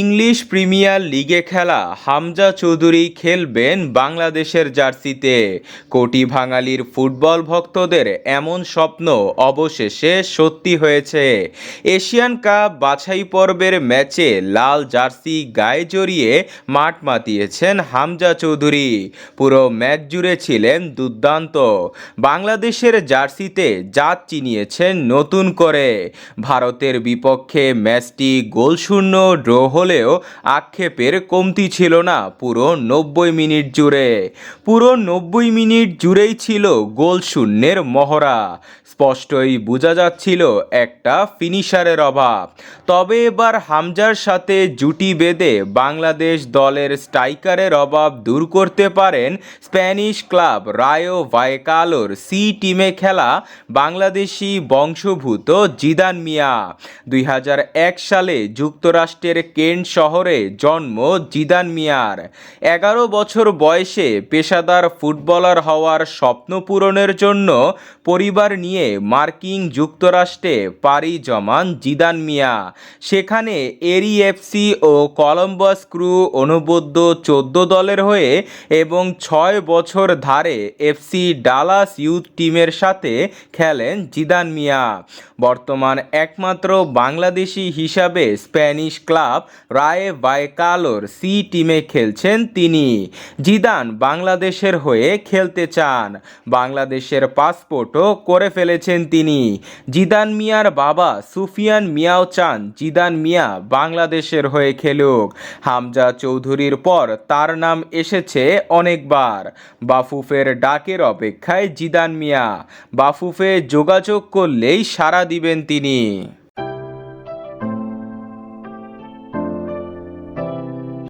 English premier লিগে খেলা। হামজা চৌধুরী খেলবেন বাংলাদেশের জার্সিতে। কোটি বাঙালির ফুটবল ভক্তদের এমন স্বপ্ন অবশেষে সত্যি হয়েছে। এশিয়ান কাপ বাছাই পর্বের ম্যাচে লাল জার্সি গায়ে জড়িয়ে মাঠ মাতিয়েছেন হামজা চৌধুরী। পুরো ম্যাচ জুড়ে ছিলেন দুর্দান্ত। বাংলাদেশের জার্সিতে জাত চিনিয়েছেন নতুন করে। ভারতের বিপক্ষে ম্যাচটি গোলশূন্য ড্র হলেও আক্ষেপের কমতি ছিল না পুরো নব্বই মিনিট জুড়ে। পুরো নব্বই মিনিট জুড়েই ছিল গোল শূন্যের মহড়া। স্পষ্টই বোঝা যাচ্ছিল একটা ফিনিশারের অভাব। তবে এবার হামজার সাথে জুটি বেঁধে বাংলাদেশ দলের স্ট্রাইকারের অভাব দূর করতে পারেন স্প্যানিশ ক্লাব রায়ো ভাইকালোর সি টিমে খেলা বাংলাদেশি বংশভূত জিদান মিয়া। দুই হাজার এক সালে যুক্তরাষ্ট্রের কেন্ট শহরে জন্ম জিদান মিয়ার। এগারো বছর বয়সে পেশাদার ফুটবলার হওয়ার স্বপ্ন পূরণের জন্য পরিবার নিয়ে মার্কিন যুক্তরাষ্ট্রে পাড়ি জমান জিদান মিয়া। সেখানে এরি এফসি ও কলম্বাস ক্রু অনুবদ্ধ চোদ্দ দলের হয়ে এবং ছয় বছর ধারে এফসি ডালাস ইউথ টিমের সাথে খেলেন জিদান মিয়া। বর্তমান একমাত্র বাংলাদেশি হিসাবে স্প্যানিশ ক্লাব রায়ে ভাইকালোর সি টিমে খেলছেন তিনি। জিদান বাংলাদেশের হয়ে খেলতে চান। বাংলাদেশের পাসপোর্টও করে ফেলেছেন তিনি। জিদান মিয়ার বাবা সুফিয়ান মিয়াও চান জিদান মিয়া বাংলাদেশের হয়ে খেলুক। হামজা চৌধুরীর পর তার নাম এসেছে অনেকবার। বাফুফের ডাকের অপেক্ষায় জিদান মিয়া। বাফুফে যোগাযোগ করলেই সাড়া দিবেন তিনি।